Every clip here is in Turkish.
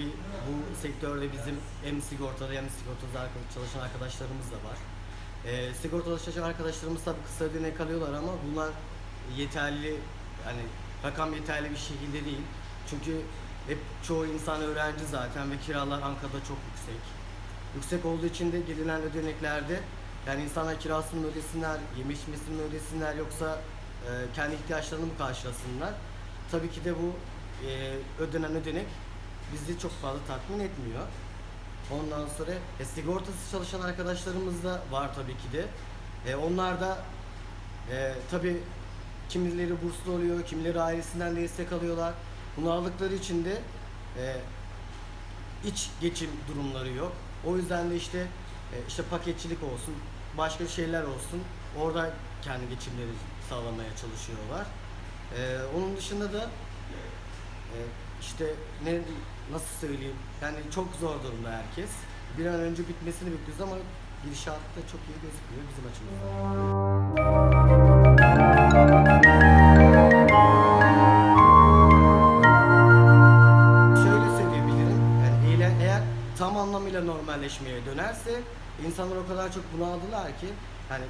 tabii bu sektörde bizim hem sigortada hem sigortada çalışan arkadaşlarımız da var. Ee, sigortada çalışan arkadaşlarımız tabii kısa ödenek alıyorlar ama bunlar yeterli yani rakam yeterli bir şekilde değil. Çünkü hep çoğu insan öğrenci zaten ve kiralar Ankara'da çok yüksek. Yüksek olduğu için de gelinen ödeneklerde yani insanlar kirasını mı ödesinler, yeme içmesini ödesinler yoksa e, kendi ihtiyaçlarını mı karşılasınlar? Tabii ki de bu e, ödenen ödenek bizi çok fazla tatmin etmiyor. Ondan sonra e, sigortası çalışan arkadaşlarımız da var tabii ki de. E, onlar da e, tabii kimileri burslu oluyor, kimileri ailesinden destek alıyorlar. Bunu aldıkları için de e, iç geçim durumları yok. O yüzden de işte e, işte paketçilik olsun, başka şeyler olsun. Orada kendi geçimleri sağlamaya çalışıyorlar. E, onun dışında da e, işte ne nasıl söyleyeyim? Yani çok zor durumda herkes. Bir an önce bitmesini bekliyoruz ama gidişatta çok iyi gözükmüyor bizim açımızdan. Şöyle söyleyebilirim. Yani eyle- eğer tam anlamıyla normalleşmeye dönerse insanlar o kadar çok bunaldılar ki hani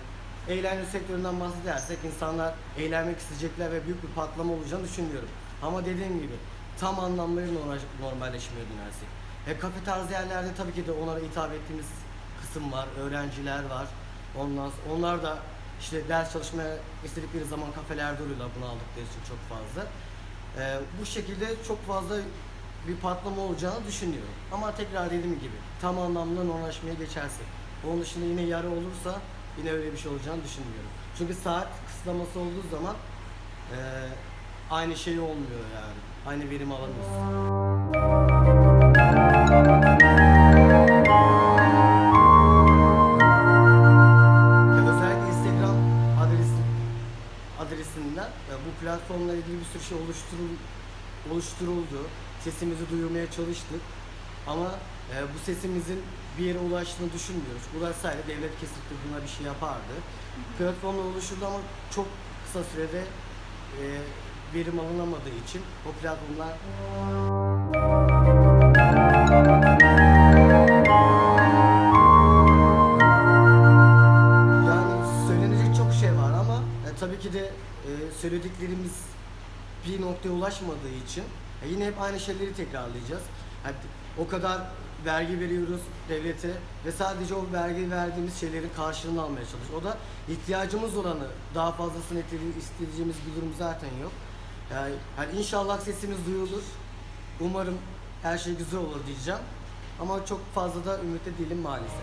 eğlence sektöründen bahsedersek insanlar eğlenmek isteyecekler ve büyük bir patlama olacağını düşünmüyorum. Ama dediğim gibi tam anlamıyla normal- normalleşmeye dönersek. E, kafe tarzı yerlerde tabii ki de onlara hitap ettiğimiz kısım var, öğrenciler var. Ondan onlar da işte ders çalışmaya istedikleri zaman kafelerde oluyorlar bunu aldıkları için çok fazla. Ee, bu şekilde çok fazla bir patlama olacağını düşünüyorum. Ama tekrar dediğim gibi tam anlamda normalleşmeye geçerse. Onun dışında yine yarı olursa yine öyle bir şey olacağını düşünmüyorum. Çünkü saat kısıtlaması olduğu zaman e, aynı şey olmuyor yani. Aynı verim alamıyorsun. Özellikle Instagram adresi, adresinden e, bu platformla ilgili bir sürü şey oluşturul, oluşturuldu. Sesimizi duyurmaya çalıştık. Ama e, bu sesimizin bir yere ulaştığını düşünmüyoruz. Ulaşsaydı devlet kesinlikle buna bir şey yapardı. Platformla oluşturdu ama çok kısa sürede e, verim alınamadığı için o platformlar Yani söylenecek çok şey var ama e, tabii ki de e, söylediklerimiz bir noktaya ulaşmadığı için e, yine hep aynı şeyleri tekrarlayacağız. Yani o kadar vergi veriyoruz devlete ve sadece o vergi verdiğimiz şeylerin karşılığını almaya çalışıyoruz. O da ihtiyacımız olanı daha fazlasını isteyeceğimiz bir durum zaten yok. Yani, yani inşallah sesimiz duyulur. Umarım her şey güzel olur diyeceğim. Ama çok fazla da ümitli değilim maalesef.